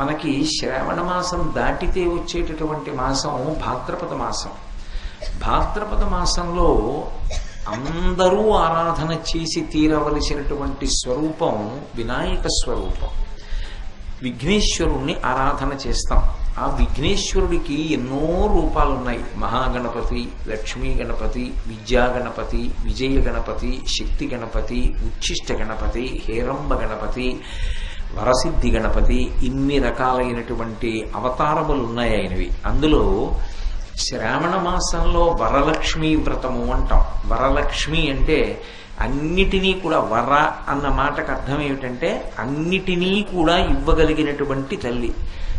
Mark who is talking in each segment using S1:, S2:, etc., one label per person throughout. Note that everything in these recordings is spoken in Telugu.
S1: మనకి శ్రావణ మాసం దాటితే వచ్చేటటువంటి మాసం భాద్రపద మాసం. భాద్రపద మాసంలో అందరూ ఆరాధన చేసి తీరవలసినటువంటి స్వరూపం వినాయక స్వరూపం. విఘ్నేశ్వరుణ్ణి ఆరాధన చేస్తాం. ఆ విఘ్నేశ్వరుడికి ఎన్నో రూపాలు ఉన్నాయి మహాగణపతి లక్ష్మీ గణపతి విద్యా గణపతి విజయ గణపతి శక్తి గణపతి ఉచ్ఛిష్ట గణపతి హేరంబ గణపతి వరసిద్ధి గణపతి ఇన్ని రకాలైనటువంటి అవతారములు ఉన్నాయి ఆయనవి. అందులో శ్రావణ మాసంలో వరలక్ష్మి వ్రతము అంటాం. వరలక్ష్మి అంటే అన్నిటినీ కూడా వర అన్న మాటకు అర్థం ఏమిటంటే అన్నిటినీ కూడా ఇవ్వగలిగినటువంటి తల్లి.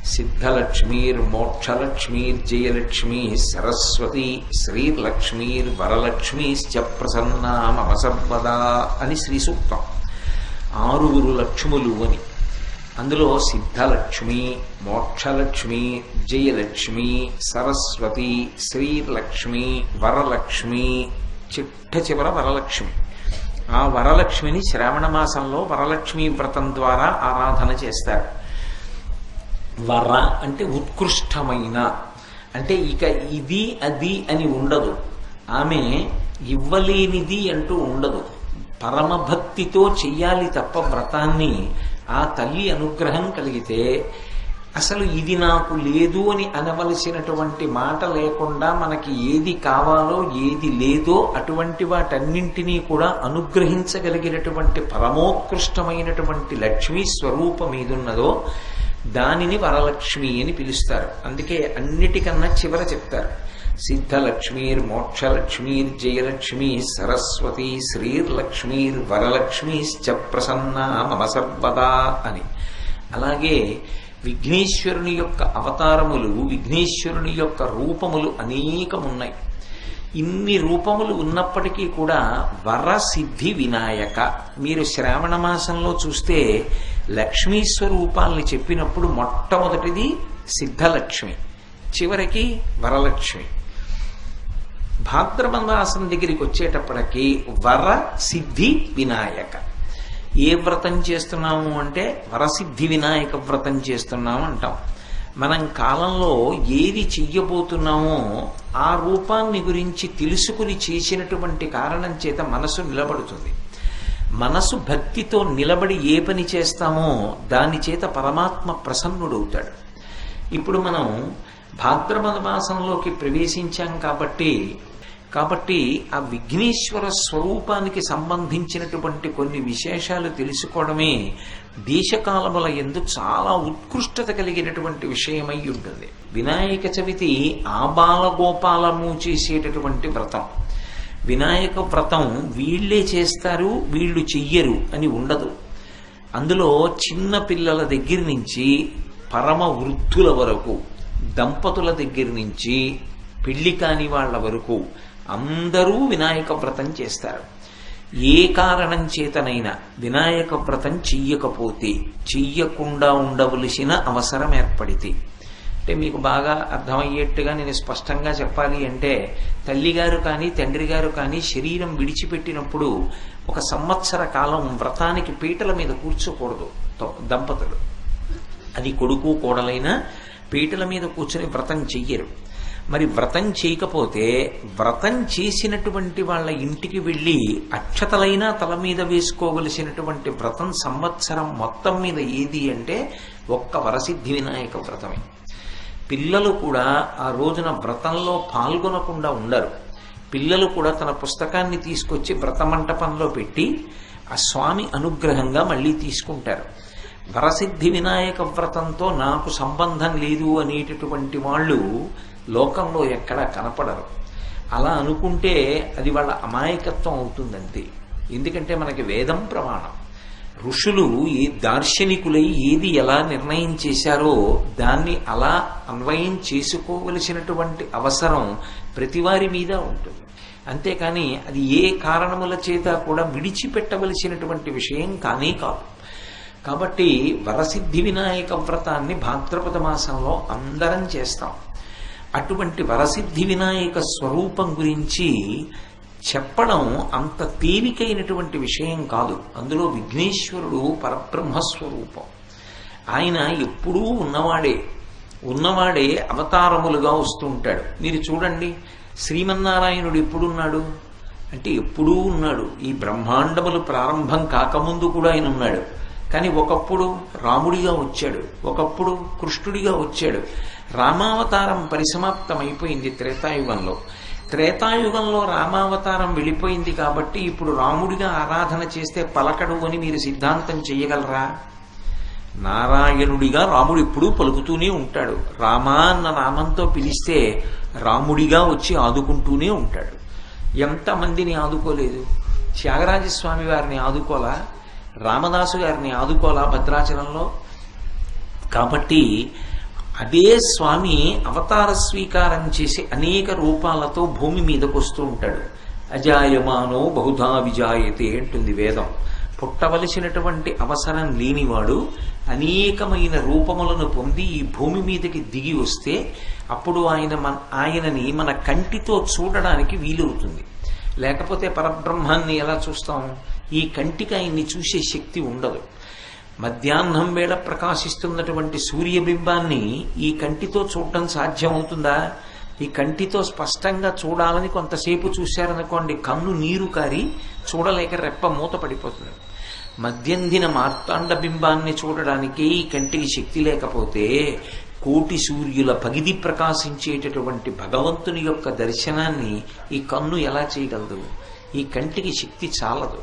S1: సిద్ధలక్ష్మీర్ మోక్షలక్ష్మీర్ జయలక్ష్మి సరస్వతి శ్రీలక్ష్మీర్ వరలక్ష్మీశ్చ ప్రసన్నామవసర్వదా అని శ్రీ సూక్తం. ఆరుగురు లక్ష్ములు అని. అందులో సిద్ధలక్ష్మి మోక్షలక్ష్మి జయలక్ష్మి సరస్వతి శ్రీలక్ష్మి వరలక్ష్మి చిట్ట చివర వరలక్ష్మి. ఆ వరలక్ష్మిని శ్రావణ మాసంలో వరలక్ష్మి వ్రతం ద్వారా ఆరాధన చేస్తారు. వర అంటే ఉత్కృష్టమైన. అంటే ఇక ఇది అది అని ఉండదు. ఆమె ఇవ్వలేనిది అంటూ ఉండదు. పరమభక్తితో చెయ్యాలి తప్ప వ్రతాన్ని ఆ తల్లి అనుగ్రహం కలిగితే అసలు ఇది నాకు లేదు అని అనవలసినటువంటి మాట లేకుండా మనకి ఏది కావాలో ఏది లేదో అటువంటి వాటన్నింటినీ కూడా అనుగ్రహించగలిగినటువంటి పరమోత్కృష్టమైనటువంటి లక్ష్మీ స్వరూపం ఏదున్నదో దానిని వరలక్ష్మి అని పిలుస్తారు. అందుకే అన్నిటికన్నా చివర చెప్తారు. సిద్ధలక్ష్మీర్ మోక్షలక్ష్మీర్ జయలక్ష్మీ సరస్వతి శ్రీర్లక్ష్మీర్ వరలక్ష్మీశ్చ ప్రసన్నా మమ సర్వదా అని. అలాగే విఘ్నేశ్వరుని యొక్క అవతారములు విఘ్నేశ్వరుని యొక్క రూపములు అనేకమున్నాయి. ఇన్ని రూపములు ఉన్నప్పటికీ కూడా వరసిద్ధి వినాయక. మీరు శ్రావణ మాసంలో చూస్తే లక్ష్మీ స్వరూపాల్ని చెప్పినప్పుడు మొట్టమొదటిది సిద్ధలక్ష్మి చివరికి వరలక్ష్మి. భాద్రబందాసం దగ్గరికి వచ్చేటప్పటికి వర సిద్ధి వినాయక. ఏ వ్రతం చేస్తున్నాము అంటే వరసిద్ధి వినాయక వ్రతం చేస్తున్నాము అంటాం. మనం కాలంలో ఏది చెయ్యబోతున్నామో ఆ రూపాన్ని గురించి తెలుసుకుని చేసినటువంటి కారణం చేత మనసు నిలబడుతుంది. మనసు భక్తితో నిలబడి ఏ పని చేస్తామో దాని చేత పరమాత్మ ప్రసన్నుడవుతాడు. ఇప్పుడు మనం భాద్రపద మాసంలోకి ప్రవేశించాం కాబట్టి కాబట్టి ఆ విఘ్నేశ్వర స్వరూపానికి సంబంధించినటువంటి కొన్ని విశేషాలు తెలుసుకోవడమే దేశకాలముల ఎందు చాలా ఉత్కృష్టత కలిగినటువంటి విషయమై ఉంటుంది. వినాయక చవితి ఆ బాలగోపాలము చేసేటటువంటి వ్రతం. వినాయక వ్రతం వీళ్ళే చేస్తారు వీళ్ళు చెయ్యరు అని ఉండదు. అందులో చిన్న పిల్లల దగ్గర నుంచి పరమ వృద్ధుల వరకు దంపతుల దగ్గర నుంచి పెళ్ళి కాని వాళ్ళ వరకు అందరూ వినాయక వ్రతం చేస్తారు. ఏ కారణం చేతనైనా వినాయక వ్రతం చెయ్యకపోతే చెయ్యకుండా ఉండవలసిన అవసరం ఏర్పడితే. అంటే మీకు బాగా అర్థమయ్యేట్టుగా నేను స్పష్టంగా చెప్పాలి అంటే తల్లిగారు కానీ తండ్రి గారు కానీ శరీరం విడిచిపెట్టినప్పుడు ఒక సంవత్సర కాలం వ్రతానికి పీటల మీద కూర్చోకూడదు దంపతులు. అది కొడుకు కోడలైనా పీటల మీద కూర్చొని వ్రతం చెయ్యరు. మరి వ్రతం చేయకపోతే వ్రతం చేసినటువంటి వాళ్ళ ఇంటికి వెళ్ళి అక్షతలైనా తల మీద వేసుకోవలసినటువంటి వ్రతం సంవత్సరం మొత్తం మీద ఏది అంటే ఒక్క వరసిద్ధి వినాయక వ్రతమే. పిల్లలు కూడా ఆ రోజున వ్రతంలో పాల్గొనకుండా ఉండరు. పిల్లలు కూడా తన పుస్తకాన్ని తీసుకొచ్చి వ్రత మంటపంలో పెట్టి ఆ స్వామి అనుగ్రహంగా మళ్ళీ తీసుకుంటారు. వరసిద్ధి వినాయక వ్రతంతో నాకు సంబంధం లేదు అనేటటువంటి వాళ్ళు లోకంలో ఎక్కడా కనపడరు. అలా అనుకుంటే అది వాళ్ళ అమాయకత్వం అవుతుందంతే. ఎందుకంటే మనకి వేదం ప్రమాణం. ఋషులు ఈ దార్శనికులై ఏది ఎలా నిర్ణయం చేశారో దాన్ని అలా అన్వయం చేసుకోవలసినటువంటి అవసరం ప్రతివారి మీద ఉంటుంది. అంతేకాని అది ఏ కారణముల చేత కూడా విడిచిపెట్టవలసినటువంటి విషయం కానే కాదు. కాబట్టి వరసిద్ధి వినాయక వ్రతాన్ని భాద్రపద మాసంలో అందరం చేస్తాం. అటువంటి వరసిద్ధి వినాయక స్వరూపం గురించి చెప్పడం అంత తేలికైనటువంటి విషయం కాదు. అందులో విఘ్నేశ్వరుడు పరబ్రహ్మస్వరూపం. ఆయన ఎప్పుడూ ఉన్నవాడే. ఉన్నవాడే అవతారములుగా వస్తూ ఉంటాడు. మీరు చూడండి శ్రీమన్నారాయణుడు ఎప్పుడున్నాడు? అంటే ఎప్పుడూ ఉన్నాడు. ఈ బ్రహ్మాండములు ప్రారంభం కాకముందు కూడా ఆయన ఉన్నాడు. కానీ ఒకప్పుడు రాముడిగా వచ్చాడు. ఒకప్పుడు కృష్ణుడిగా వచ్చాడు. రామావతారం పరిసమాప్తమైపోయింది త్రేతాయుగంలో. త్రేతాయుగంలో రామావతారం వెళ్ళిపోయింది కాబట్టి ఇప్పుడు రాముడిగా ఆరాధన చేస్తే పలకడు అని మీరు సిద్ధాంతం చేయగలరా? నారాయణుడిగా రాముడు ఎప్పుడూ పలుకుతూనే ఉంటాడు. రామా అన్న నామంతో పిలిస్తే రాముడిగా వచ్చి ఆదుకుంటూనే ఉంటాడు. ఎంతమందిని ఆదుకోలేదు? త్యాగరాజస్వామి వారిని ఆదుకోలా? రామదాసు గారిని ఆదుకోలా భద్రాచలంలో? కాబట్టి అదే స్వామి అవతార స్వీకారం చేసి అనేక రూపాలతో భూమి మీదకు వస్తూ ఉంటాడు. అజాయమానో బహుధా విజాయతే అంటుంది వేదం. పుట్టవలసినటువంటి అవసరం లేనివాడు అనేకమైన రూపములను పొంది ఈ భూమి మీదకి దిగి వస్తే అప్పుడు ఆయన మన ఆయనని మన కంటితో చూడడానికి వీలవుతుంది. లేకపోతే పరబ్రహ్మాన్ని ఎలా చూస్తాం? ఈ కంటికి ఆయన్ని చూసే శక్తి ఉండదు. మధ్యాహ్నం వేళ ప్రకాశిస్తున్నటువంటి సూర్యబింబాన్ని ఈ కంటితో చూడటం సాధ్యమవుతుందా? ఈ కంటితో స్పష్టంగా చూడాలని కొంతసేపు చూశారనుకోండి కన్ను నీరు కారి చూడలేక రెప్ప మూత పడిపోతుంది. మధ్యందిన మార్తాండ బింబాన్ని చూడడానికి ఈ కంటికి శక్తి లేకపోతే కోటి సూర్యుల పగిది ప్రకాశించేటటువంటి భగవంతుని యొక్క దర్శనాన్ని ఈ కన్ను ఎలా చేయగలదు? ఈ కంటికి శక్తి చాలదు.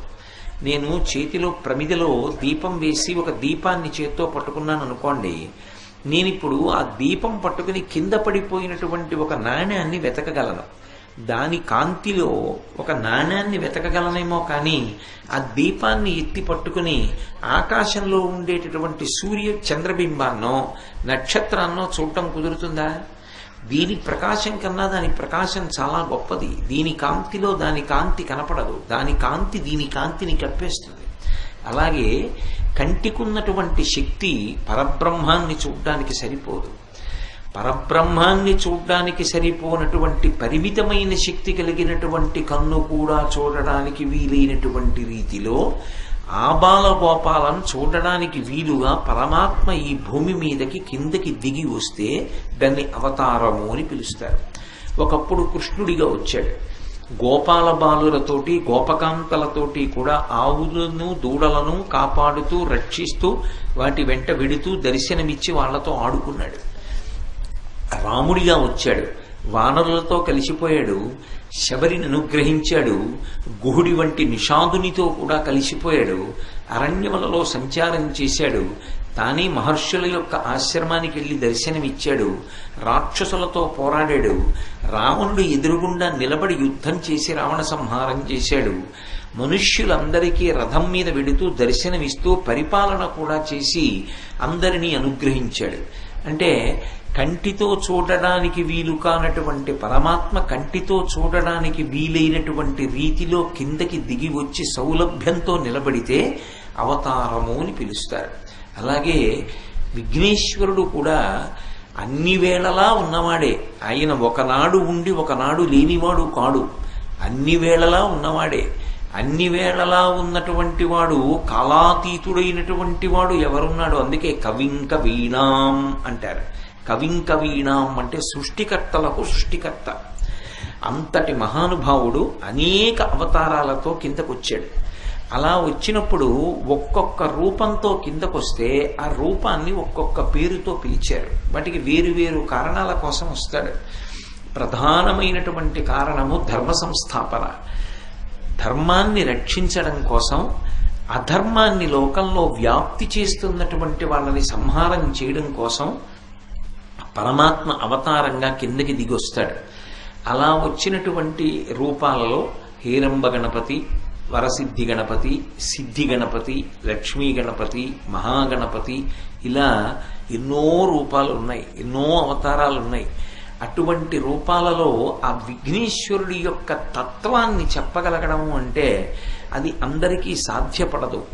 S1: నేను చేతిలో ప్రమిదలో దీపం వేసి ఒక దీపాన్ని చేత్తో పట్టుకున్నాను అనుకోండి నేనిప్పుడు ఆ దీపం పట్టుకుని కింద పడిపోయినటువంటి ఒక నాణ్యాన్ని వెతకగలను. దాని కాంతిలో ఒక నాణ్యాన్ని వెతకగలనేమో కానీ ఆ దీపాన్ని ఎత్తి పట్టుకుని ఆకాశంలో ఉండేటటువంటి సూర్య చంద్రబింబాన్నో నక్షత్రాన్నో చూడటం కుదురుతుందా? దీని ప్రకాశం కన్నా దాని ప్రకాశం చాలా గొప్పది. దీని కాంతిలో దాని కాంతి కనపడదు. దాని కాంతి దీని కాంతిని కప్పేస్తుంది. అలాగే కంటికున్నటువంటి శక్తి పరబ్రహ్మాన్ని చూడ్డానికి సరిపోదు. పరబ్రహ్మాన్ని చూడ్డానికి సరిపోనటువంటి పరిమితమైన శక్తి కలిగినటువంటి కన్ను కూడా చూడడానికి వీలైనటువంటి రీతిలో ఆబాలగోపాలను చూడడానికి వీలుగా పరమాత్మ ఈ భూమి మీదకి కిందకి దిగి వస్తే దాన్ని అవతారము అని పిలుస్తారు. ఒకప్పుడు కృష్ణుడిగా వచ్చాడు. గోపాల బాలులతోటి గోపకాంతలతోటి కూడా ఆవులను దూడలను కాపాడుతూ రక్షిస్తూ వాటి వెంట వెడుతూ దర్శనమిచ్చి వాళ్ళతో ఆడుకున్నాడు. రాముడిగా వచ్చాడు. వానరులతో కలిసిపోయాడు శబరిని అనుగ్రహించాడు గుహుడి వంటి నిషాదునితో కూడా కలిసిపోయాడు అరణ్యములలో సంచారం చేశాడు తానే మహర్షుల యొక్క ఆశ్రమానికి వెళ్ళి దర్శనమిచ్చాడు రాక్షసులతో పోరాడాడు రావణుడు ఎదురుగుండా నిలబడి యుద్ధం చేసి రావణ సంహారం చేశాడు మనుష్యులందరికీ రథం మీద వెడుతూ దర్శనమిస్తూ పరిపాలన కూడా చేసి అందరినీ అనుగ్రహించాడు. అంటే కంటితో చూడడానికి వీలు కానటువంటి పరమాత్మ కంటితో చూడడానికి వీలైనటువంటి రీతిలో కిందకి దిగి వచ్చి సౌలభ్యంతో నిలబడితే అవతారము అని పిలుస్తారు. అలాగే విఘ్నేశ్వరుడు కూడా అన్ని వేళలా ఉన్నవాడే. ఆయన ఒకనాడు ఉండి ఒకనాడు లేనివాడు కాడు. అన్ని వేళలా ఉన్నవాడే. అన్ని వేళలా ఉన్నటువంటి వాడు కాలాతీతుడైనటువంటి వాడు ఎవరున్నాడు? అందుకే కవింక వీణాం అంటారు. కవింకవీణాం అంటే సృష్టికర్తలకు సృష్టికర్త. అంతటి మహానుభావుడు అనేక అవతారాలతో కిందకొచ్చాడు. అలా వచ్చినప్పుడు ఒక్కొక్క రూపంతో కిందకొస్తే ఆ రూపాన్ని ఒక్కొక్క పేరుతో పిలిచారు వాటికి వేరు వేరు కారణాల కోసం వస్తాడు. ప్రధానమైనటువంటి కారణము ధర్మ సంస్థాపన. ధర్మాన్ని రక్షించడం కోసం అధర్మాన్ని లోకంలో వ్యాప్తి చేస్తున్నటువంటి వాళ్ళని సంహారం చేయడం కోసం పరమాత్మ అవతారంగా కిందకి దిగొస్తాడు అలా వచ్చినటువంటి రూపాలలో హేరంబ గణపతి వరసిద్ధి గణపతి సిద్ధి గణపతి లక్ష్మీ గణపతి మహాగణపతి ఇలా ఎన్నో రూపాలు ఉన్నాయి ఎన్నో అవతారాలు ఉన్నాయి. అటువంటి రూపాలలో ఆ విఘ్నేశ్వరుడి యొక్క తత్వాన్ని చెప్పగలగడం అంటే అది అందరికీ సాధ్యపడదు.